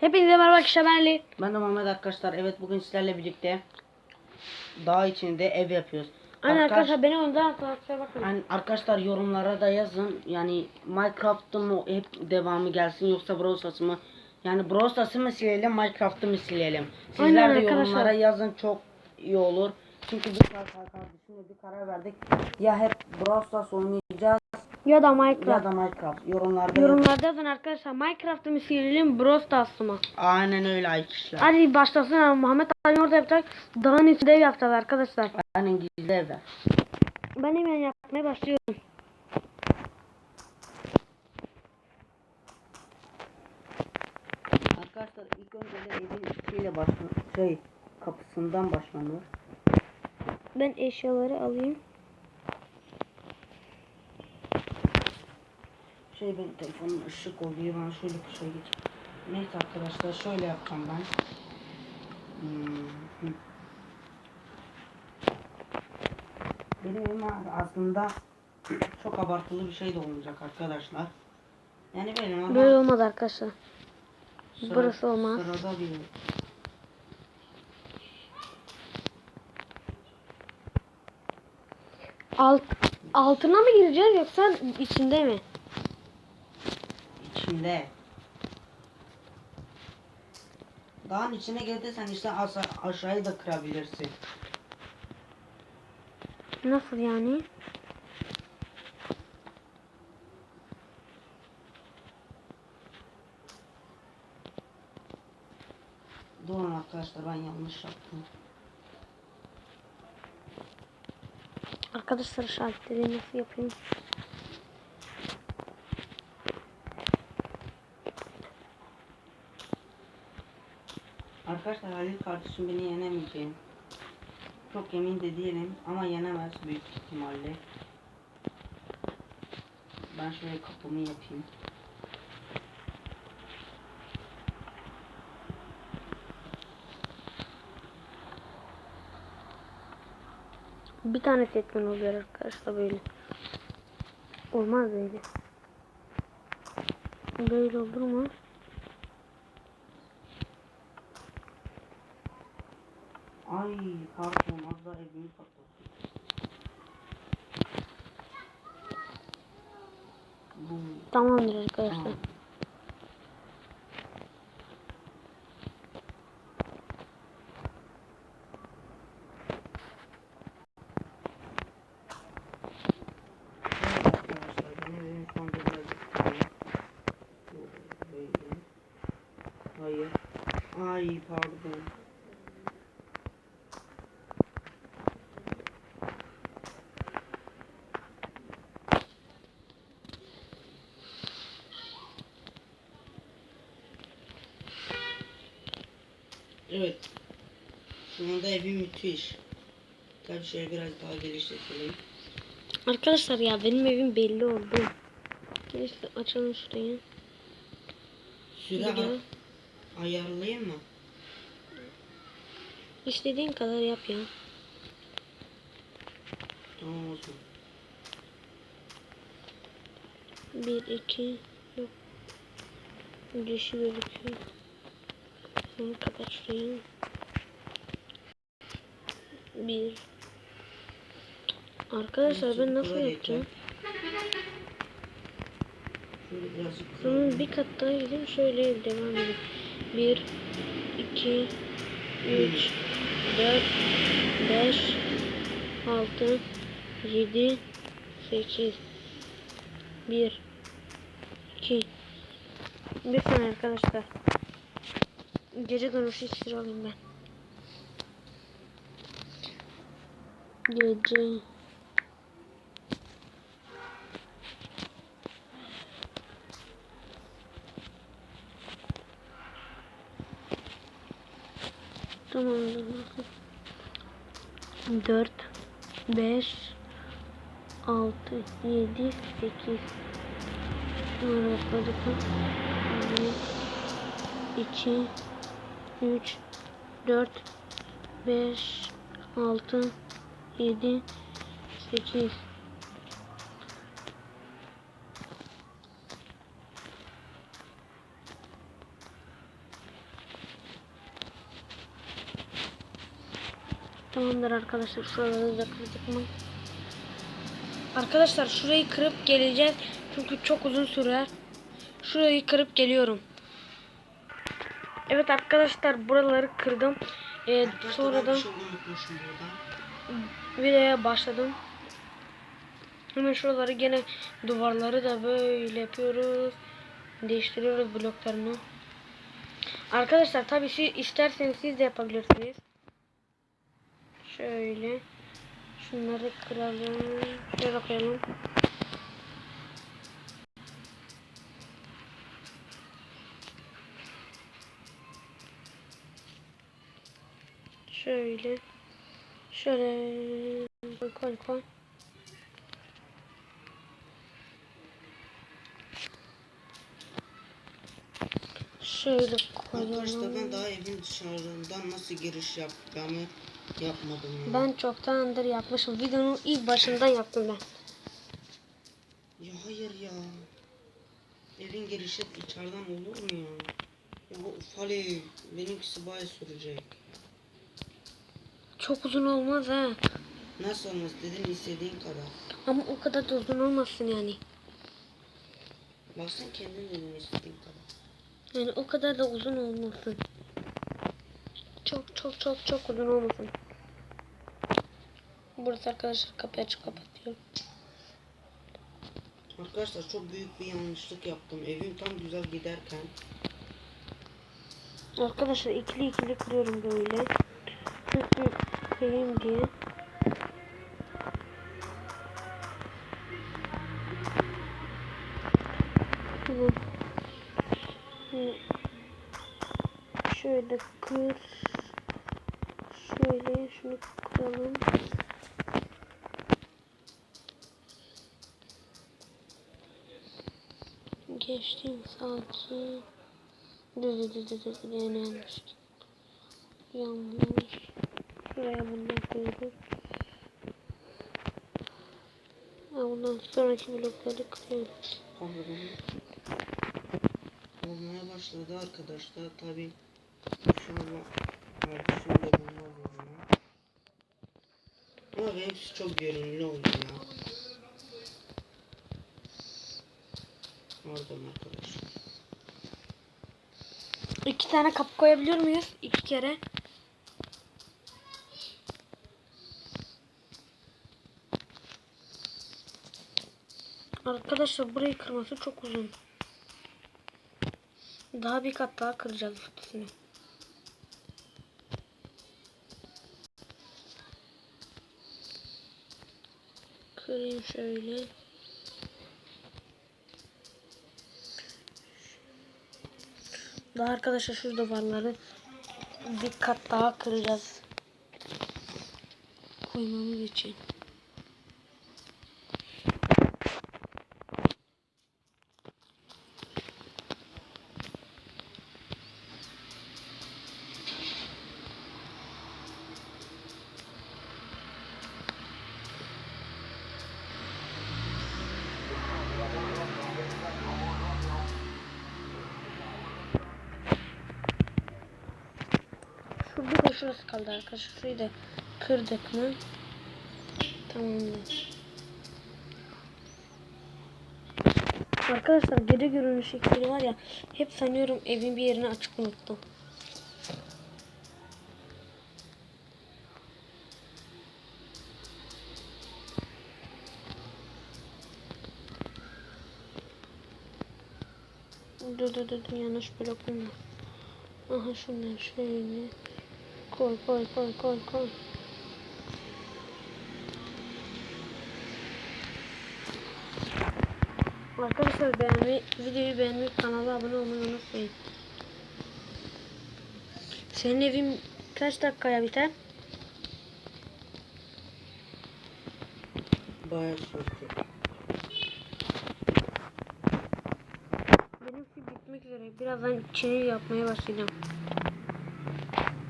Hepinize merhaba arkadaşlar ben Ali. Ben de Muhammed arkadaşlar. Evet bugün sizlerle birlikte dağ içinde ev yapıyoruz. Aynen Arkadaş- arkadaşlar beni ondan arkadaşlar bakın. Yani arkadaşlar yorumlara da yazın. Yani Minecraft'ın mı hep devamı gelsin yoksa Brawl mı? Yani Brawl Stars'ı mı silelim Minecraft'ı mı silelim? Sizler Aynen de arkadaşlar. yorumlara yazın çok iyi olur. Çünkü biz kar- kardeşimle bir karar verdik. Ya hep Brawl Stars oynayacağız Ya da ya Minecraft. da Minecraft. Yorumlarda. Yorumlarda yazın arkadaşlar Minecraft'ı mı silelim Brawl Stars'ı mı? Aynen öyle arkadaşlar. Hadi başlasın ya. Muhammed Ali orada yapacak. Dağın içinde ev yapacağız arkadaşlar. Aynen gizli evler. Ben hemen yapmaya başlıyorum. Arkadaşlar ilk önce de evin şeyle başla şey kapısından başlanır. Ben eşyaları alayım. Şey benim telefonum ışık oluyor ben şöyle şöyle geç. Neyse arkadaşlar şöyle yapacağım ben. Hmm. Benim evim aslında çok abartılı bir şey de olmayacak arkadaşlar. Yani benim ama Böyle olmaz arkadaşlar. sıra- burası olmaz. Sırada bir. Alt, altına mı gireceğiz yoksa içinde mi? İçinde. Dağın içine girdiysen işte aşa- aşağıyı da kırabilirsin. Nasıl yani? Durun arkadaşlar ben yanlış yaptım. Arkadaşlar şarkıları nasıl yapayım? Arkadaşlar Halil kardeşim beni yenemeyecek. Çok emin de değilim ama yenemez büyük ihtimalle. Ben şöyle kapımı yapayım. Bir tane setmen oluyor arkadaşlar böyle. Olmaz böyle. Böyle olur mu? Ay pardon az daha evimi patlattım. Bu Tamamdır arkadaşlar. Tamam. Evet arkadaşlar benim evim şu anda birazcık sıkıyor. Böyle. Hayır. Ay pardon. Evet. Şu anda evim müthiş. Tabii şöyle biraz daha geliştirelim. Arkadaşlar ya benim evim belli oldu. Neyse açalım şurayı. Süre ayarlayayım mı? İstediğin kadar yap ya. Tamam olsun. Bir, iki, yok. Girişi gözüküyor. Bunu kapat şurayı. Bir. Arkadaşlar ben nasıl yapacağım? Bunun bir kat daha gideyim şöyle devam edelim. Bir, iki, üç, dört, beş, altı, yedi, sekiz. Bir, iki. Bir saniye arkadaşlar. Gece görüşü iksiri alayım ben. Gece. Tamamdır. Dört, beş, altı, yedi, sekiz. Bunları başladık mı? Bir, iki, üç, dört, beş, 7 8 Tamamdır arkadaşlar şuraları da kırdık mı? Arkadaşlar şurayı kırıp geleceğiz. Çünkü çok uzun sürer. Şurayı kırıp geliyorum. Evet arkadaşlar buraları kırdım. Ee, sonradan... Videoya başladım. Hemen şuraları gene duvarları da böyle yapıyoruz. Değiştiriyoruz bloklarını. Arkadaşlar tabi siz isterseniz siz de yapabilirsiniz. Şöyle. Şunları kıralım. Şöyle koyalım. Şöyle. Şöyle koy koy koy. Şöyle Arkadaşlar ben koyalım. daha evin dışarıdan nasıl giriş yapacağımı yapmadım. ya. Ben çoktandır yapmışım. Videonun ilk başından yaptım ben. Ya hayır ya. Evin girişi içeriden olur mu ya? Ya uf Ali benimkisi bayağı sürecek. Çok uzun olmaz ha. Nasıl olmaz dedin istediğin kadar. Ama o kadar da uzun olmasın yani. Bak sen kendin dedin istediğin kadar. Yani o kadar da uzun olmasın. Çok çok çok çok uzun olmasın. Burası arkadaşlar kapıyı açıp kapatıyorum. Arkadaşlar çok büyük bir yanlışlık yaptım. Evim tam güzel giderken. Arkadaşlar ikili ikili kırıyorum böyle. Kırayım diye. Şöyle kır. Şöyle şunu kıralım. Geçtiğim saati dur dur dur yine yanlış. Yanlış. Şuraya bundan koyduk. Ha, bundan sonraki blokları kırıyoruz. Olmaya başladı arkadaşlar. Tabi kardeşim de bunu alıyor. Ama hepsi çok görünümlü oldu ya. Pardon arkadaşlar. İki tane kapı koyabiliyor muyuz? İki kere. Arkadaşlar burayı kırması çok uzun. Daha bir kat daha kıracağız üstüne. Kırayım şöyle. Daha arkadaşlar şu duvarları bir kat daha kıracağız. Koymamız için. Şu bir de şurası kaldı arkadaşlar. Şurayı da kırdık mı? Tamamdır. Arkadaşlar geri görünüş ekleri var ya hep sanıyorum evin bir yerini açık unuttum. Dur dur dur yanlış var. Aha şundan şöyle koy koy koy koy koy. Arkadaşlar beğenmeyi, videoyu beğenmeyi, kanala abone olmayı unutmayın. Senin evin kaç dakikaya biter? Bayağı sürdü. Benimki bitmek üzere. Birazdan içini yapmaya başlayacağım.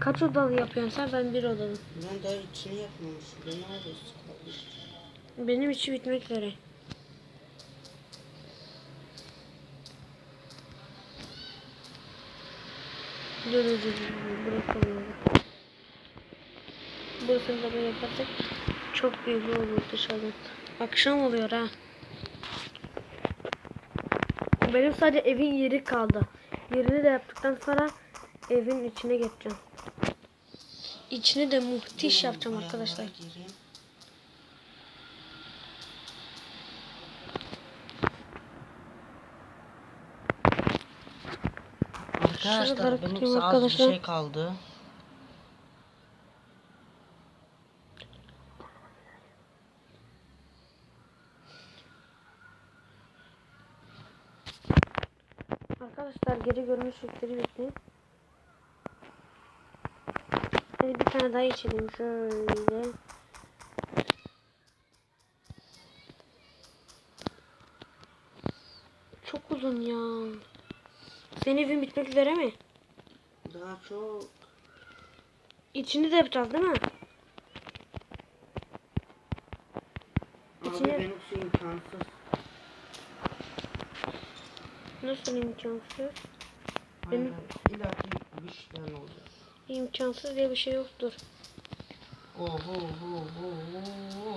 Kaç odalı yapıyorsun sen? Ben bir odalı. Ben daha içini yapmamışım. Ben kalmış. Benim içi bitmek üzere. Dur dur dur dur, dur bırakalım. burasını da böyle yaparsak çok büyük olur dışarıdan. Akşam oluyor ha. Benim sadece evin yeri kaldı. Yerini de yaptıktan sonra evin içine geçeceğim. İçini de muhtiş yapacağım arkadaşlar. Arkadaşlar benim az bir şey kaldı. Arkadaşlar geri görünüş yükleri bekleyin. Hadi bir tane daha içelim şöyle. Çok uzun ya. Senin evin bitmek üzere mi? Daha çok. İçini de yapacağız değil mi? Abi benim su imkansız. Nasıl imkansız? Aynen. İllaki bir tane olacak. İmkansız diye bir şey yoktur. Oho ho ho ho.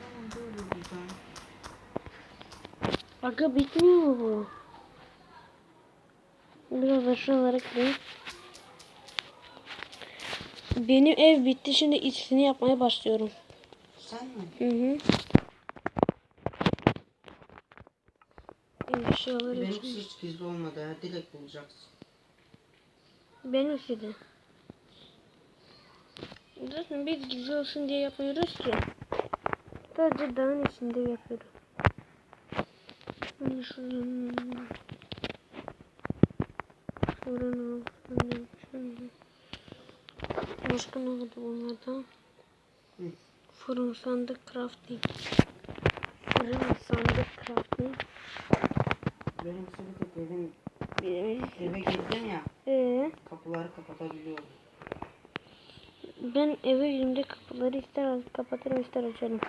Tamam böyle güzel. Aga bitmiyor mu bu? Biraz da şuralara kırayım. Benim ev bitti. Şimdi içini yapmaya başlıyorum. Sen mi? Hı hı. Eşyalar Benim için. hiç gizli olmadı ha. Dilek bulacaksın. Benimki de. Zaten biz gizli olsun diye yapmıyoruz ki. Sadece dağın içinde yapıyoruz. Hani şuradan... Şuradan al. Başka ne oldu bunlardan? Hı. Fırın sandık crafting. Fırın sandık crafting. Benim evin Benim- eve girdim ya. Ee, Kapıları kapatabiliyorum. ben eve girdiğimde kapıları ister kapatırım ister açarım.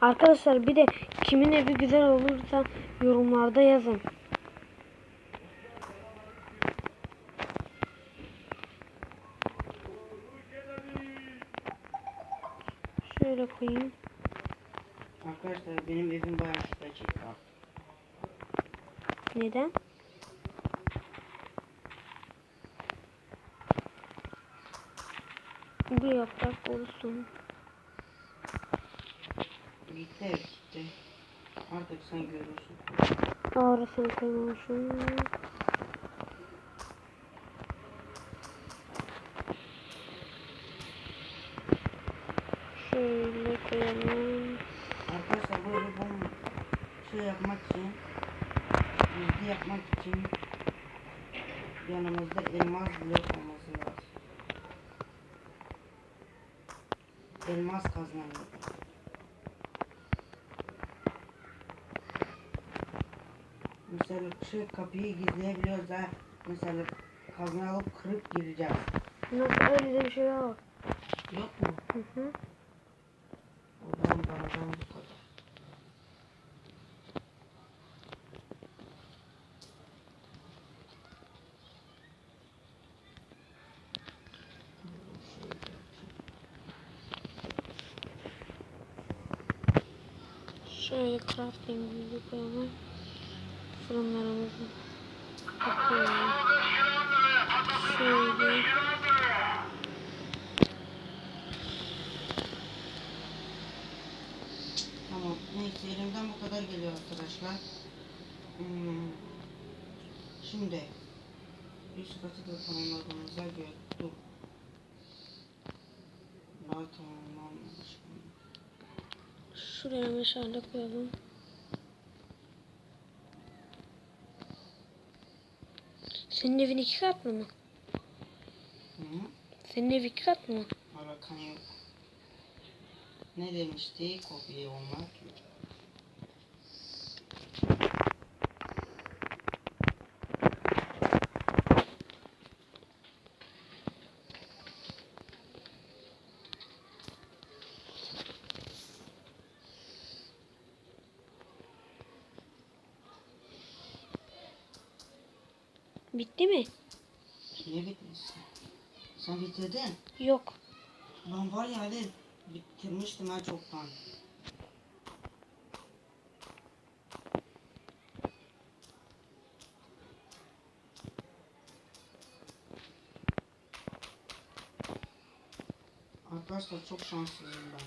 Arkadaşlar bir de kimin evi güzel olursa yorumlarda yazın. Şöyle koyayım. Arkadaşlar benim evim bayağı şüpheci. Neden? Bu yaprak olsun. Gitti gitti. Artık sen görürsün. Ağrısını koymamışım. Şöyle koyalım. Arkadaşlar bu evi bom şey yapmak için gizli yapmak için yanımızda elmas blok olması lazım. Elmas kazanıyor. Mesela şu kapıyı gizleyebiliyoruz da mesela kazma alıp kırıp gireceğiz. Nasıl öyle bir şey yok. Yok mu? Hı hı. O zaman bana bu kadar. Şöyle crafting'imizi koyalım. Fırınlarımızı kapayalım. Şöyle. Tamam. Neyse elimden bu kadar geliyor arkadaşlar. Hmm. Şimdi üst katı da tamamladığımıza göre dur. Daha tamamlanmamış. Şuraya meşale koyalım. Senin evin iki katlı mı? Hı? Senin ev iki katlı mı? Alakan yok. Ne demişti? Kopya olmak yok. Bitti mi? Ne bitmişsin? Sen bitirdin. Yok. Ben var ya Ali bitirmiştim ha çoktan. Arkadaşlar çok şanslıyım ben.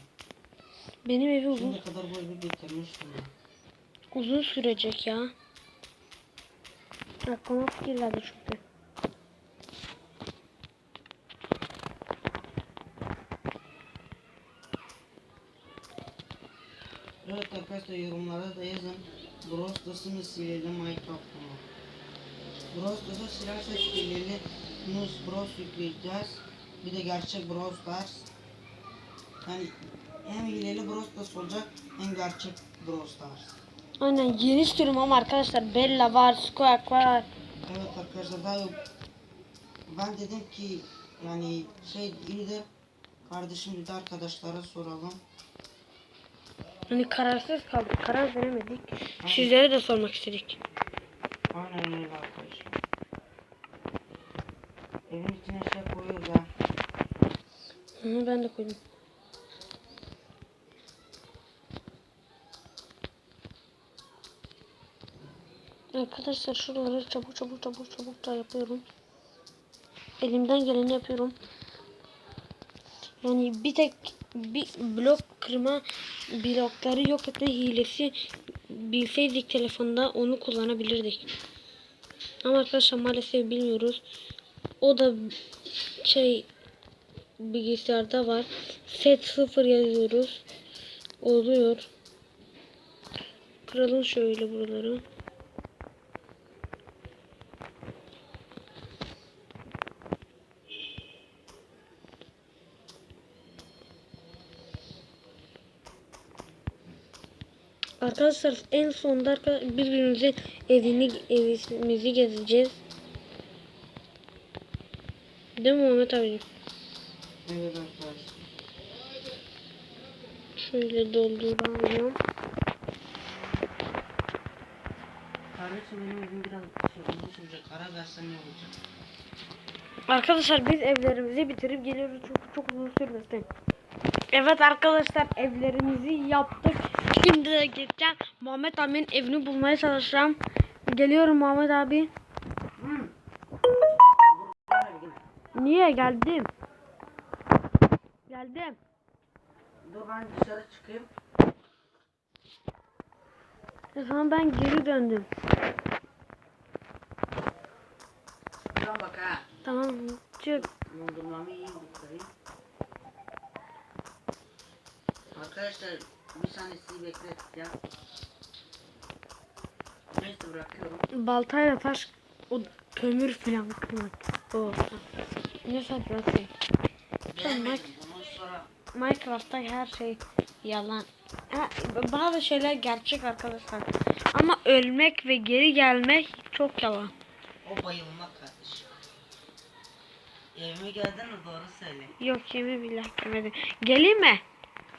Benim evi uzun Şimdiye kadar bu evi bitirmiştim ya. uzun sürecek ya. Aklıma fikir geldi çünkü. Evet arkadaşlar yorumlara da yazın. Brawl Stars'ı mı silelim Minecraft'ı mı? Brawl Stars'ı silersek silelim. Nus Bros yükleyeceğiz. Bir de gerçek Brawl Stars. Yani hem hileli Brawl Stars olacak hem gerçek Brawl Stars. Aynen yeni sürüm ama arkadaşlar Bella var, Squawk var. Evet arkadaşlar yok. Ben dedim ki yani şey iyi de kardeşim bir de arkadaşlara soralım. Hani kararsız kaldık, karar veremedik. Sizlere de sormak istedik. Aynen öyle arkadaşlar. Evin içine şey koyuyoruz ha. Hı, ben de koydum. Arkadaşlar şuraları çabuk çabuk çabuk çabuk da yapıyorum. Elimden geleni yapıyorum. Yani bir tek bir blok kırma blokları yok etme hilesi bilseydik telefonda onu kullanabilirdik. Ama arkadaşlar maalesef bilmiyoruz. O da şey bilgisayarda var. Set 0 yazıyoruz. Oluyor. Kıralım şöyle buraları. Arkadaşlar en sonunda birbirimizin evini evimizi gezeceğiz. Değil mi Muhammed abi? Evet arkadaşlar. Şöyle dolduralım. Kardeşim benim evim biraz şey uzun sürecek. Ara versen ne olacak? Arkadaşlar biz evlerimizi bitirip geliyoruz. Çok çok uzun sürmesin. Evet arkadaşlar evlerimizi yaptık. Şimdi de gideceğim. Muhammed abinin evini bulmaya çalışacağım. Geliyorum Muhammed abi. Niye geldim? Geldim. Dur ben dışarı çıkayım. E zaman ben geri döndüm. Şuna bak ha. Tamam çık. Dondurmamı iyi bitireyim. Arkadaşlar bir saniye sizi bekleteceğim. Neyse bırakıyorum. Baltayla taş o kömür falan kırmak. O. Ne saçmasın. Beğenmedim. Bundan sonra Minecraft'ta her şey yalan. Ha, bazı şeyler gerçek arkadaşlar. Ama ölmek ve geri gelmek çok yalan. o bayılmak kardeşim. Evime geldin mi doğru söyle. Yok yemin billah gelmedi. Geleyim mi?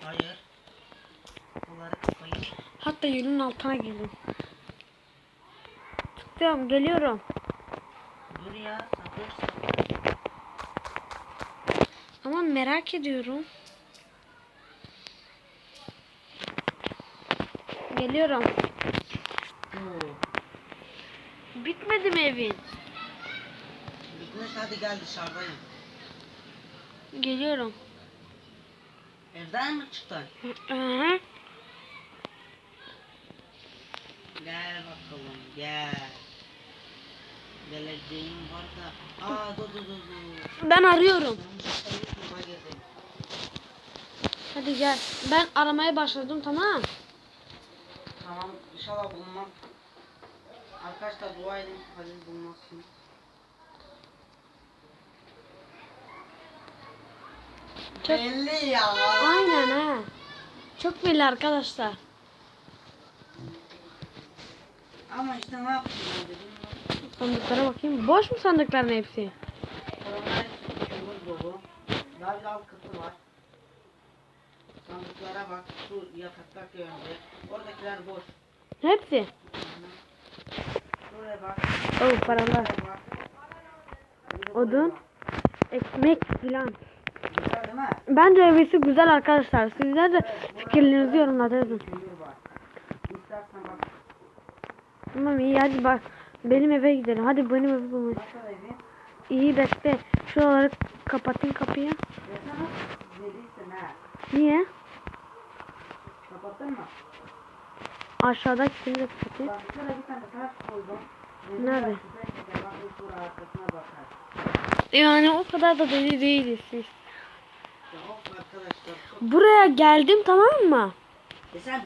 Hayır. Hatta yolun altına gelin. Çıktım geliyorum. Dur ya sabır sabır. Ama merak ediyorum. Geliyorum. Oo. Bitmedi mi evin? Bitmiş hadi gel dışarıdayım. Geliyorum. Evden mi çıktın? Hı hı. Bakalım gel. Geleceğim var da. Aa dur dur dur. Ben arıyorum. Yola gezeyim. Hadi gel. Ben aramaya başladım tamam. Tamam inşallah bulunmam. Arkadaşlar dua edin Halil bulmazsın. Çok- Belli ya. Aynen ha. Çok belli arkadaşlar. Ama işte ne yapayım ben dedim. Sandıklara bakayım. Boş mu sandıkların hepsi? Koronayı kömür dolu. Daha bir alt katı var. Sandıklara bak. Şu yataklar önce. Oradakiler boş. Hepsi. Şuraya bak. Oh paralar. Odun, ekmek filan. Güzel değil mi? Bence evisi güzel arkadaşlar. Sizler de fikirlerinizi yorumlarda yazın. Var. İstersen bak. Tamam iyi hadi bak. Benim eve gidelim. Hadi benim. Nasıl evi? İyi bekle. Şuraları kapatayım kapıyı. Niye? Kapattın mı? Aşağıda kim de kapatayım. Nerede? Yani o kadar da deli değiliz siz. Buraya geldim tamam mı? E sen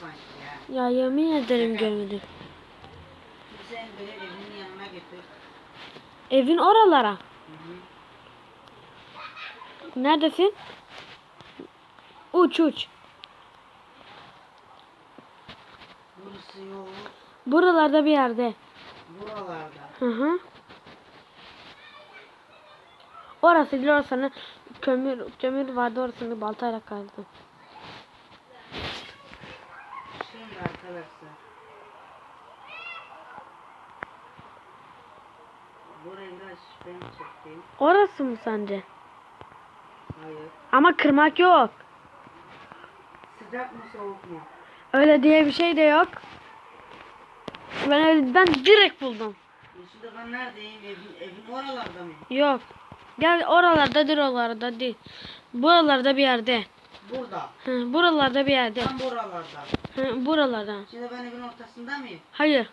sanki ya. Ya yemin ederim görmedim. Böyle evinin yanına getir. Evin oralara. Hı hı. Neredesin? Uç uç. Burası yok. Buralarda bir yerde. Buralarda. Hı hı. Orası değil orasını kömür kömür vardı orasını baltayla kazdım. Şimdi arkadaşlar. Burayı da ben çekeyim. Orası mı sence? Hayır. Ama kırmak yok. Sıcak mı soğuk mu? Öyle diye bir şey de yok. Ben öyle ben direkt buldum. Yeşilde ben neredeyim? Evin, evin oralarda mı? Yok. Gel oralarda değil oralarda değil. Buralarda bir yerde. Burada. Hı, buralarda bir yerde. Tam buralarda. Hı, buralarda. Şimdi ben evin ortasında mıyım? Hayır.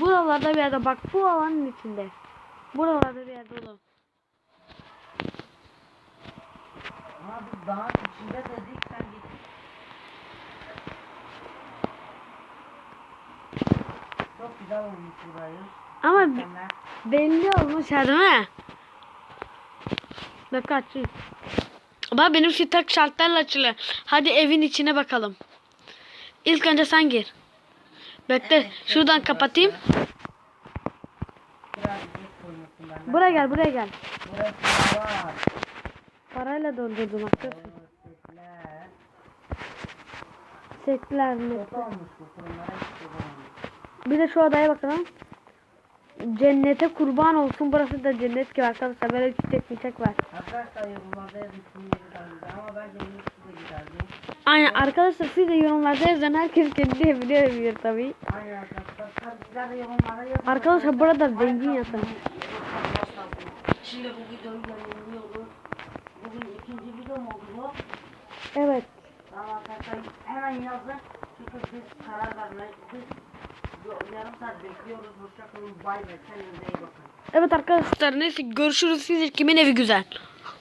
Buralarda bir yerde bak bu alanın içinde. Buralarda bir yerde oğlum. Ama biz dağın içinde dedik sen git. Çok güzel olmuş burayı. Ama Mükemmel. belli olmuş ha değil mi? Bak açayım. Bak benim şu tak şartlarla açılıyor. Hadi evin içine bakalım. İlk önce sen gir. Bekle Evet, şuradan kapatayım. Koymuşsun benden. Buraya gel buraya gel. Burası var. Parayla doldurdum arkadaşlar. Setler. Setler mi? Bir de şu odaya bakalım. Cennete kurban olsun. Burası da cennet gibi arkadaşlar. Böyle çiçek çiçek var. Arkadaşlar yorumlarda yazın ama. Aynen arkadaşlar siz de yorumlarda yazın. Herkes kendi evini övüyor tabii. Aynen arkadaşlar. Sizler de yorumlara yazın. Arkadaşlar burada zengin yatın. Şimdi bu videoyu yayınlıyoruz. Bugün ikinci video mu oldu bu? Evet. Tamam arkadaşlar hemen yazın. Çünkü biz karar vermeyiz. Biz yarım saat bekliyoruz. Hoşçakalın. Bay bay. Kendinize iyi bakın. Evet arkadaşlar neyse görüşürüz. Siz kimin evi güzel.